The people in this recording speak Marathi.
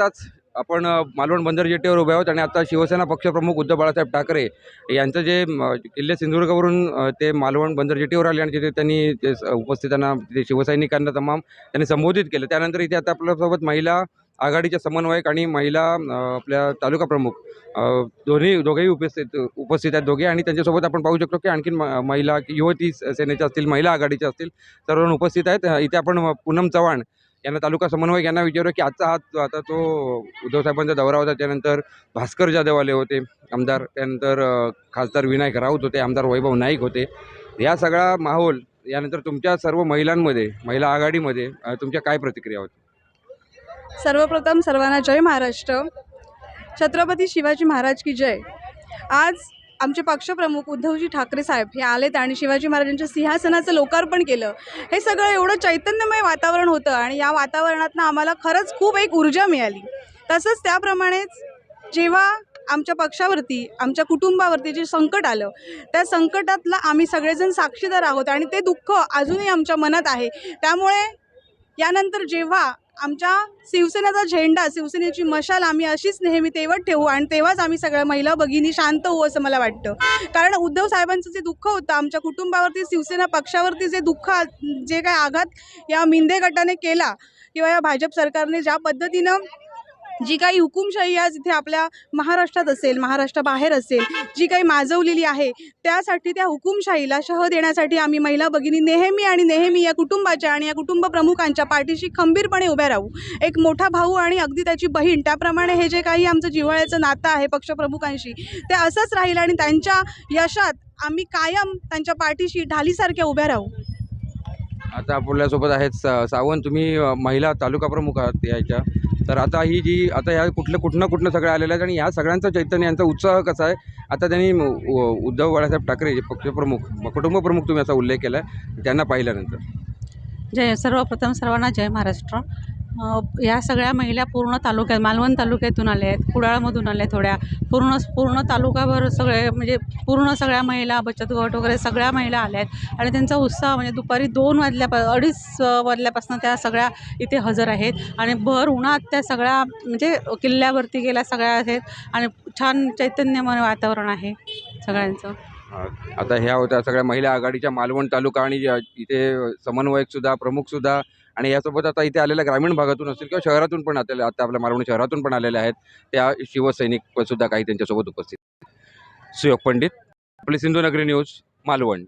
आताच आपण मालवण बंदर जेटीवर उभे आहोत आणि आता शिवसेना पक्षप्रमुख उद्धव बाळासाहेब ठाकरे यांचं जे किल्ले सिंधुदुर्गवरून ते मालवण बंदर जेटीवर आले आणि तिथे त्यांनी ते स- उपस्थितांना ते शिवसैनिकांना तमाम त्यांनी संबोधित केलं. त्यानंतर इथे आता आपल्यासोबत महिला आघाडीच्या समन्वयक आणि महिला आपल्या तालुका प्रमुख दोन्ही दोघेही उपस्थित उपस्थित आहेत दोघे आणि त्यांच्यासोबत आपण पाहू शकतो की आणखीन म- महिला युवती सेनेच्या असतील महिला आघाडीच्या असतील सर्वजण उपस्थित आहेत. इथे आपण पूनम चव्हाण यांना तालुका समन्वयक यांना विचारलं की आजचा हा आता तो उद्धव साहेबांचा दौरा होता त्यानंतर भास्कर जाधव आले होते आमदार त्यानंतर खासदार विनायक राऊत होते आमदार वैभव नाईक होते. या सगळा माहोल यानंतर तुमच्या सर्व महिलांमध्ये महिला आघाडीमध्ये तुमच्या काय प्रतिक्रिया होती सर्वप्रथम सर्वांना जय महाराष्ट्र. छत्रपती शिवाजी महाराज की जय. आज आमचे पक्षप्रमुख उद्धवजी ठाकरे साहेब हे आलेत आणि शिवाजी महाराजांच्या सिंहासनाचं लोकार्पण केलं. हे सगळं एवढं चैतन्यमय वातावरण होतं आणि या वातावरणातनं आम्हाला खरंच खूप एक ऊर्जा मिळाली. तसंच त्याप्रमाणेच जेव्हा आमच्या पक्षावरती आमच्या कुटुंबावरती जे संकट आलं त्या संकटातला आम्ही सगळेजण साक्षीदार आहोत आणि ते दुःख अजूनही आमच्या मनात आहे. त्यामुळे यानंतर जेव्हा आमच्या शिवसेनेचा झेंडा शिवसेनेची मशाल आम्ही अशीच नेहमी तेवत ठेवू आणि तेव्हाच आम्ही सगळ्या महिला भगिनी शांत होऊ असं मला वाटतं. कारण उद्धव साहेबांचं जे दुःख होतं आमच्या कुटुंबावरती शिवसेना पक्षावरती जे दुःख जे काय आघात या मिंदे गटाने केला किंवा या भाजप सरकारने ज्या पद्धतीनं जी काही हुकुमशाही आज इथे आपल्या महाराष्ट्रात असेल महाराष्ट्राबाहेर असेल जी काही माजवलेली आहे त्यासाठी त्या हुकुमशाहीला शह देण्यासाठी आम्ही महिला भगिनी नेहमी आणि नेहमी या कुटुंबाच्या आणि या कुटुंब प्रमुखांच्या पाठीशी खंबीरपणे उभ्या राहू. एक मोठा भाऊ आणि अगदी त्याची बहीण त्याप्रमाणे हे जे काही आमचं जिव्हाळ्याचं नातं आहे पक्षप्रमुखांशी ते असंच राहील आणि त्यांच्या यशात आम्ही कायम त्यांच्या पाठीशी ढालीसारख्या उभ्या राहू. आता आपल्यासोबत आहेत सा सावंत तुम्ही महिला तालुका प्रमुख आहात याच्या. तर आता ही जी आता ह्या कुठलं कुठनं कुठनं सगळं आलेलं आहे आणि ह्या सगळ्यांचं चैतन्य यांचा उत्साह कसा आहे? आता त्यांनी उ- उद्धव बाळासाहेब ठाकरे जे पक्षप्रमुख कुटुंबप्रमुख तुम्ही याचा उल्लेख केला त्यांना पाहिल्यानंतर. जय सर्वप्रथम सर्वांना जय महाराष्ट्र. या सगळ्या महिला पूर्ण तालुक्यात मालवण तालुक्यातून आल्या आहेत कुडाळमधून आल्या थोड्या. पूर्ण पूर्ण तालुकाभर सगळे म्हणजे पूर्ण सगळ्या महिला बचत गट वगैरे सगळ्या महिला आल्या आहेत. आणि त्यांचा उत्साह म्हणजे दुपारी दोन वाजल्यापा अडीच वाजल्यापासून त्या सगळ्या इथे हजर आहेत. आणि भर उन्हात त्या सगळ्या म्हणजे किल्ल्यावरती गेल्या सगळ्या आहेत. आणि छान चैतन्यमय वातावरण आहे सगळ्यांचं. आता ह्या होत्या सगळ्या महिला आघाडीच्या मालवण तालुका आणि इथे समन्वयकसुद्धा प्रमुखसुद्धा आणि यासोबत आता इथे आलेल्या ग्रामीण भागातून असतील किंवा शहरातून पण आलेले आता आपल्या मालवण शहरातून पण आलेल्या आहेत त्या शिवसैनिक सुद्धा काही त्यांच्यासोबत उपस्थित सुयोग पंडित आपली सिंधुनगरी न्यूज मालवण.